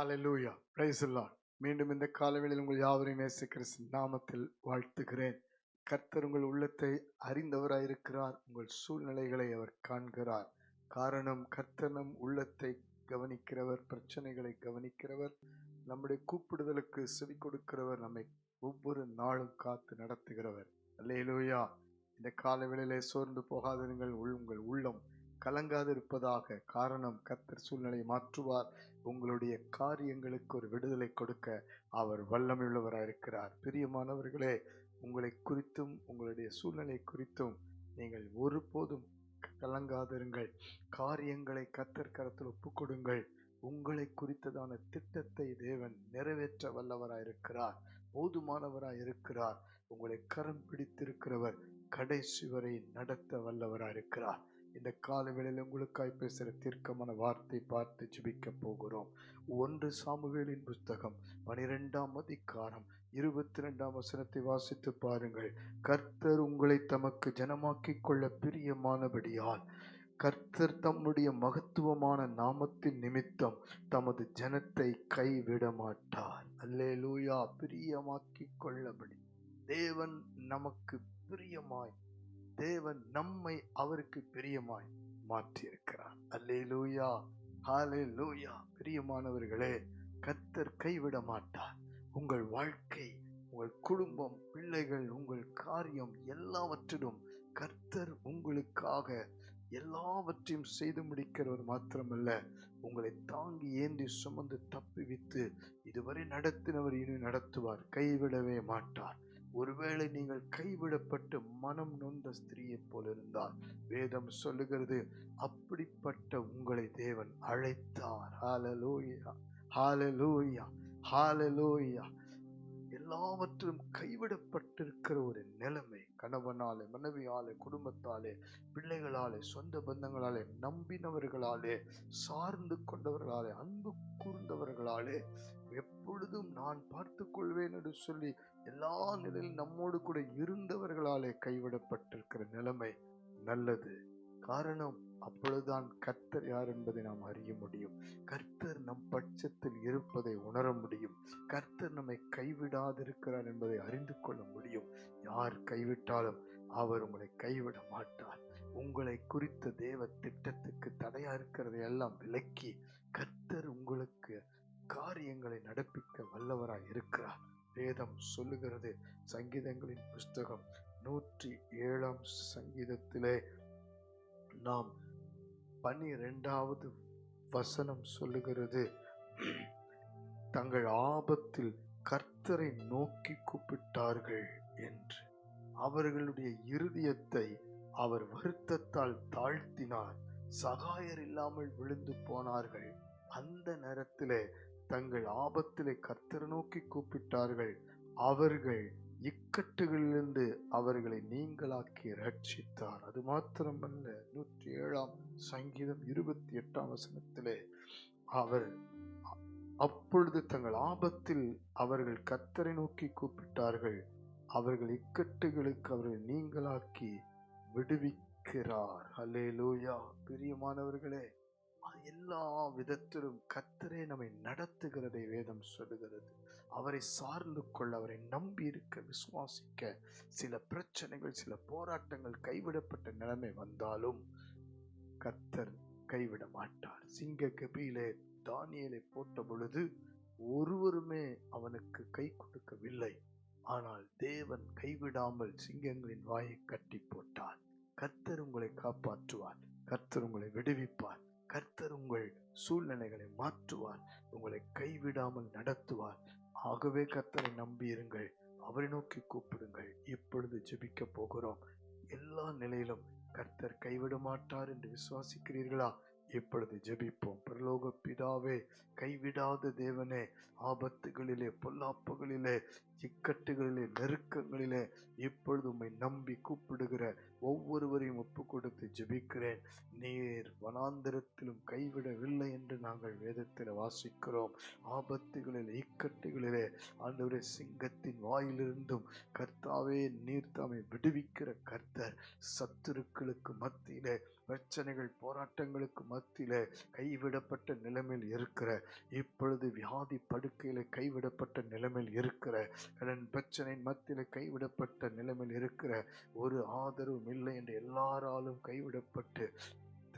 ஹalleluya praise மீண்டும் இந்த காலவெளியில் உங்கள் யாவரையும் இயேசு கிறிஸ்து நாமத்தில் வாழ்த்துகிறேன். கர்த்தர் உங்கள் உள்ளத்தை அறிந்தவராயிருக்கிறார். உங்கள் சூழ்நிலைகளை அவர் காண்கிறார். காரணம் கர்த்தர் நம் உள்ளத்தை கவனிக்கிறவர் பிரச்சனைகளை கவனிக்கிறவர் நம்முடைய கூப்பிடுதலுக்கு செவி கொடுக்கிறவர் நம்மை ஒவ்வொரு நாளும் காத்து நடத்துகிறவர். அல்லேலூயா. இந்த காலவெளியிலே சோர்ந்து போகாதிருங்கள். உள் உங்கள் உள்ளம் கலங்காதிருப்பதாக காரணம் கத்தர் சூழ்நிலையை மாற்றுவார். உங்களுடைய காரியங்களுக்கு ஒரு விடுதலை கொடுக்க அவர் வல்லமையுள்ளவராக இருக்கிறார். பிரியமானவர்களே உங்களை குறித்தும் உங்களுடைய சூழ்நிலை குறித்தும் நீங்கள் ஒருபோதும் கலங்காதிருங்கள். காரியங்களை கத்தர் கரத்தில் ஒப்புக்கொடுங்கள். உங்களை குறித்ததான திட்டத்தை தேவன் நிறைவேற்ற வல்லவராக இருக்கிறார். போதுமானவராக இருக்கிறார். உங்களை கரம் பிடித்திருக்கிறவர் கடைசி வரை நடத்த வல்லவராயிருக்கிறார் இந்த காலவேளையில் உங்களுக்காய் பேசுகிற தீர்க்கமான வார்த்தை பார்த்து ஜெபிக்க போகிறோம். ஒன்று சாமுவேலின் புஸ்தகம் பனிரெண்டாம் அதிகாரம் இருபத்தி ரெண்டாம் வசனத்தை வாசித்து பாருங்கள். கர்த்தர் உங்களை தமக்கு ஜனமாக்கி கொள்ள பிரியமானபடியால் கர்த்தர் தம்முடைய மகத்துவமான நாமத்தின் நிமித்தம் தமது ஜனத்தை கைவிட மாட்டார் அல்லேலூயா. பிரியமாக்கிக் கொள்ளபடி. தேவன் நமக்கு பிரியமாய் தேவன் நம்மை அவருக்கு பிரியமாய் மாற்றியிருக்கிறார். அல்லே லூயா ஹாலே லூயா பிரியமானவர்களே கர்த்தர் கைவிட மாட்டார். உங்கள் வாழ்க்கை உங்கள் குடும்பம் பிள்ளைகள் உங்கள் காரியம் எல்லாவற்றிலும் கர்த்தர் உங்களுக்காக எல்லாவற்றையும் செய்து முடிக்கிறவர் மாத்திரமல்ல உங்களை தாங்கி ஏந்தி சுமந்து தப்பிவித்து இதுவரை நடத்தினவர் இனி நடத்துவார். கைவிடவே மாட்டார். ஒருவேளை நீங்கள் கைவிடப்பட்டு மனம் நொந்த ஸ்திரீயைப் போல இருந்தால் வேதம் சொல்லுகிறது அப்படிப்பட்ட உங்களை தேவன் அழைத்தார். ஹாலலோயா ஹாலலோயா ஹalleluya. எல்லாவற்றிலும் கைவிடப்பட்டிருக்கிற ஒரு நிலைமை கணவனாலே மனைவியாலே குடும்பத்தாலே பிள்ளைகளாலே சொந்த பந்தங்களாலே நம்பினவர்களாலே சார்ந்து கொண்டவர்களாலே அன்பு கூர்ந்தவர்களாலே எப்பொழுதும் நான் பார்த்து கொள்வேன் என்று சொல்லி எல்லா நிலையிலும் நம்மோடு கூட இருந்தவர்களாலே கைவிடப்பட்டிருக்கிற நிலைமை நல்லது. காரணம் அப்பொழுதுதான் கர்த்தர் யார் என்பதை நாம் அறிய முடியும். கர்த்தர் நம் பட்சத்தில் இருப்பதை உணர முடியும். கர்த்தர் நம்மை கைவிடாதிருக்கிறார் என்பதை அறிந்து கொள்ள முடியும். யார் கைவிட்டாலும் அவர் உங்களை கைவிட மாட்டார். உங்களை குறித்த தேவ திட்டத்துக்கு தடையா இருக்கிறதை எல்லாம் விலக்கி கர்த்தர் உங்களுக்கு காரியங்களை நடப்பிக்க வல்லவராய் இருக்கிறார். வேதம் சொல்லுகிறது சங்கீதங்களின் புஸ்தகம் நூற்றி ஏழாம் சங்கீதத்திலே நாம் பனிரெண்டாவது வசனம் சொல்லுகிறது தங்கள் ஆபத்தில் கர்த்தரை நோக்கி கூப்பிட்டார்கள் என்று. அவர்களுடைய இருதயத்தை அவர் வருத்தத்தால் தாழ்த்தினார். சகாயர் இல்லாமல் விழுந்து போனார்கள். அந்த நேரத்திலே தங்கள் ஆபத்திலே கர்த்தர் நோக்கி கூப்பிட்டார்கள். அவர்கள் இக்கட்டுகளிலிருந்து அவர்களை நீங்களாக்கி ரட்சித்தார் அது மாத்திரமல்ல நூற்றி ஏழாம் சங்கீதம் இருபத்தி எட்டாம் வசனத்திலே அவர் அப்பொழுது தங்கள் ஆபத்தில் அவர்கள் கர்த்தரை நோக்கி கூப்பிட்டார்கள். அவர்கள் இக்கட்டுகளுக்கு அவர்கள் நீங்களாக்கி விடுவிக்கிறார். ஹல்லேலூயா பிரியமானவர்களே எல்லா விதத்திலும் கத்தரே நம்மை நடத்துகிறதை வேதம் சொல்லுகிறது. அவரை சார்ந்து கொள்ள அவரை நம்பி இருக்க விசுவாசிக்க சில பிரச்சனைகள் சில போராட்டங்கள் கைவிடப்பட்ட நிலைமை வந்தாலும் கத்தர் கைவிட மாட்டார். சிங்க கபியிலே தானியலை போட்ட பொழுது ஒருவருமே அவனுக்கு கை கொடுக்கவில்லை. ஆனால் தேவன் கைவிடாமல் சிங்கங்களின் வாயை கட்டி போட்டார் கர்த்தர் உங்களை காப்பாற்றுவார். கர்த்தர் உங்களை விடுவிப்பார். கர்த்தர் உங்கள் சூழ்நிலைகளை மாற்றுவார். உங்களை கைவிடாமல் நடத்துவார். ஆகவே கர்த்தரை நம்பியிருங்கள் அவரை நோக்கி கூப்பிடுங்கள். இப்பொழுது ஜெபிக்க போகிறோம். எல்லா நிலையிலும் கர்த்தர் கைவிட மாட்டார் என்று விசுவாசிக்கிறீர்களா? இப்பொழுது ஜெபிப்போம். பிரலோக பிதாவே கைவிடாத தேவனே ஆபத்துகளிலே பொல்லாப்புகளிலே இக்கட்டுகளிலே நெருக்கங்களிலே இப்பொழுது உம்மை நம்பி கூப்பிடுகிற ஒவ்வொருவரையும் ஒப்பு கொடுத்து ஜெபிக்கிறேன். நீர் வனாந்திரத்திலும் கைவிடவில்லை என்று நாங்கள் வேதத்தில் வாசிக்கிறோம். ஆபத்துகளிலே இக்கட்டுகளிலே ஆண்டவரே சிங்கத்தின் வாயிலிருந்தும் கர்த்தாவே நீர் தாமை விடுவிக்கிற கர்த்தர் சத்துருக்களுக்கு மத்தியிலே பிரச்சனைகள் போராட்டங்களுக்கு மத்தியில் கைவிடப்பட்ட நிலைமையில் இருக்கிற இப்பொழுது வியாதி படுக்கையில கைவிடப்பட்ட நிலைமையில் இருக்கிற கடன் பிரச்சனை மத்தியில கைவிடப்பட்ட நிலைமையில் இருக்கிற ஒரு ஆதரவும் இல்லை என்று எல்லாராலும் கைவிடப்பட்டு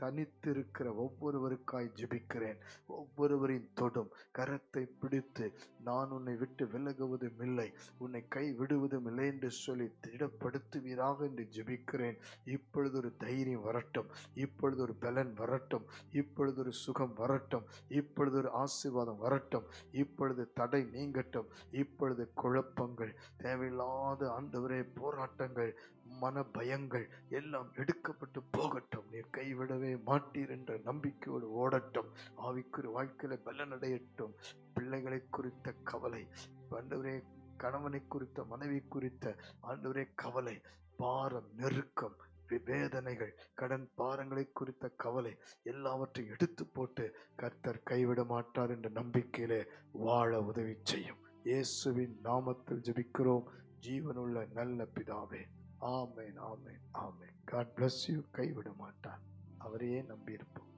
தனித்திருக்கிற ஒவ்வொருவருக்காய் ஜெபிக்கிறேன். ஒவ்வொருவரின் தொடும் கரத்தை பிடித்து நான் உன்னை விட்டு விலகுவதும் இல்லை. உன்னை கை விடுவதும் இல்லை என்று சொல்லி திடப்படுத்துவீராக என்று ஜெபிக்கிறேன். இப்பொழுது ஒரு தைரியம் வரட்டும். இப்பொழுது ஒரு பலன் வரட்டும். இப்பொழுது ஒரு சுகம் வரட்டும். இப்பொழுது ஒரு ஆசீர்வாதம் வரட்டும். இப்பொழுது தடை நீங்கட்டும். இப்பொழுது குழப்பங்கள் தேவையில்லாத ஆண்டவரே போராட்டங்கள் மன பயங்கள் எல்லாம் எடுக்கப்பட்டு போகட்டும். நீர் கைவிடவே மாட்டீர் என்ற நம்பிக்கையோடு ஓடட்டும். ஆவிக்குரிய வாழ்க்கையில பலனடையட்டும். பிள்ளைகளை குறித்த கவலை ஆண்டவரே கணவனை குறித்த மனைவி குறித்த ஆண்டவரே கவலை பாரம் நெருக்கம் வே- வேதனைகள் கடன் பாரங்களை குறித்த கவலை எல்லாவற்றையும் எடுத்து போட்டு கர்த்தர் கைவிட மாட்டார் என்ற நம்பிக்கையிலே வாழ உதவி செய்யும். இயேசுவின் நாமத்தில் ஜெபிக்கிறோம். ஜீவனுள்ள நல்ல பிதாவே. ஆமேன் ஆமேன் ஆமேன். காட் பிளஸ் யூ கைவிட மாட்டார் அவரையே நம்பியிருப்போம்.